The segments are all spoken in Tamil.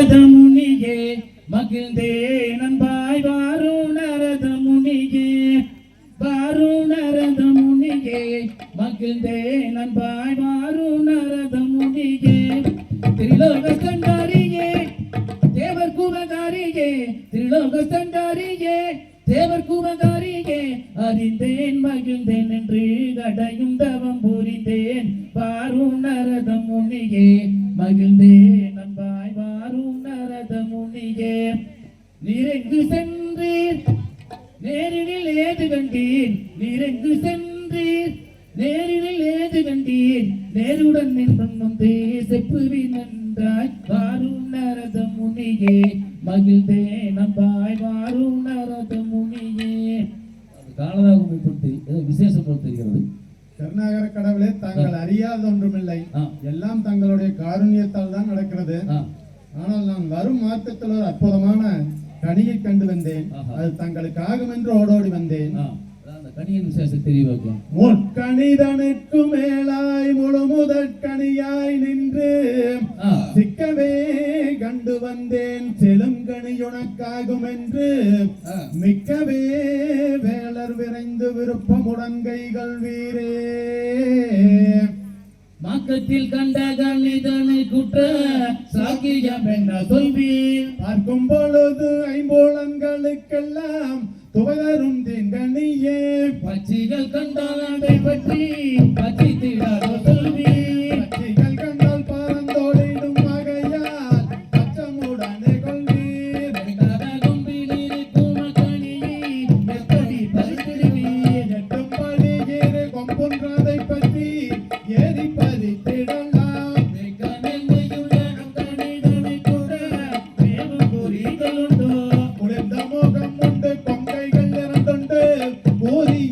நரத முனியே மகிழ்ந்தே நம்பாய் வாரு நரத முனியே வாரு நரத முனியே மகிழ்ந்தே நம்பாய் வாரு நரத முனியே திரிலோக கண்டாரியே தேவர் குவகாரியே திரிலோக கண்டாரியே தேவர் குவகாரியே அறிந்தேன் மகிழ்ந்தேன் என்று கடையும் தவம் புரிந்தேன். வாரும் நரத முனியே மகிழ்ந்தேன் நண்பாய் வாரும் நரத முனியே நீரெங்கு சென்றீர்? நேரில் ஏது கண்டீர்? நீரெங்கு சென்றீர்? நேரில் ஏது கண்டீர்? நேருடன் நின்றும் செப்புவி நன்றாய். வாரும் நரத முனியே மகிழ்ந்தே நம்பாய் வாரும் நரத முனியே காலதாகும் பற்றி ஏதோ விசேஷம் போல் தெரிகிறது. கருணாகர கடவுளே தாங்கள் அறியாத ஒன்றுமில்லை. எல்லாம் தங்களுடைய காருண்யத்தால் தான் நடக்கிறது. ஆனால் நான் வரும் மார்க்கத்தில் ஒரு அற்புதமான கனியை கண்டு வந்தேன். அது தங்களுக்கு ஆகும் என்று ஓடோடி வந்தேன். கணியின் விசேஷம் தெரிவிக்கும் முற்கணிதனுக்கு மேலாய் முழு முதற்கனியாய் நின்று சிக்கவே கண்டு வந்தேன். செழுங்கனியுனக்காகும் என்று ஆ. மிக்கவே வேலர் விரைந்து விருப்பமுடன் கைகள் வீரே. மாக்கத்தில் கண்ட கணிதனை சாக்கியம் என்ன சொல்வீர் பார்க்கும் பொழுது ஐம்போலங்களுக்கெல்லாம் துவரும் தென்கனியே பச்சிகள் கண்டால் அதை பற்றி பச்சை தீராத சொல்வீர் பச்சைகள் கண்டால் பறந்தோடிடும் வகையால் அச்சமுடனே கொள்வீர் வெட்டாத கொம்பில் எப்படி எட்டும்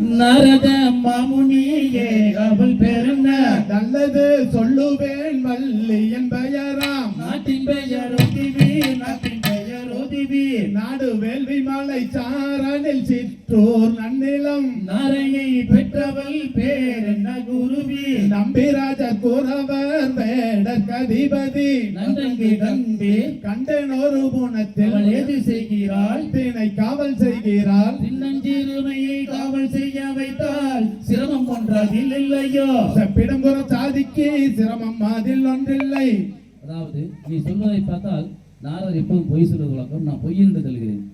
நரத மாமுனியே அவள் பெருந்த நல்லது சொல்லுவேன் வள்ளியின் பெயராம். நாட்டின் பெயர் ஒதிவீர் நாட்டின் பெயர் ஒதிவீர் நாடு வேள்வி மலை சாரனில் சிற்றூர் நன்னிலம். நாரையை பெற்றவள் பேர் என்ன குருவீர் நம்பிராஜர் குறவர் வேடர் கதிபதி நன்றங்கு கண்டீர் கண்டேன் ஒரு குணத்தில் அவள் எது செய்கிறாள்? தினை காவல் செய்கிறாள். சின்னஞ்சிறுமையை ஒன்றதில் இல்லையோ செப்பிடுங்குற சாதிக்கு சிரமம் அதில் ஒன்றில்லை. அதாவது நீ சொல்வதை பார்த்தால் நாரர் எப்போதும் பொய் சொல்வது வழக்கம். நான் பொய் என்று சொல்கிறேன்.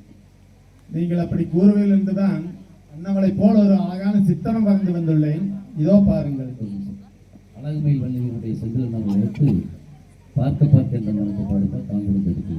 நீங்கள் அப்படி கூறுவையில் இருந்துதான் அண்ணவளை போல ஒரு அழகான சித்திரம் வரைந்து வந்துள்ளேன். இதோ பாருங்கள். அழகுமையில் வள்ளியினுடைய செந்தில் நம்ம எடுத்து பார்க்க பார்க்க என்ற மனத்தை பாடுப்பார் தாங்களும் எடுத்து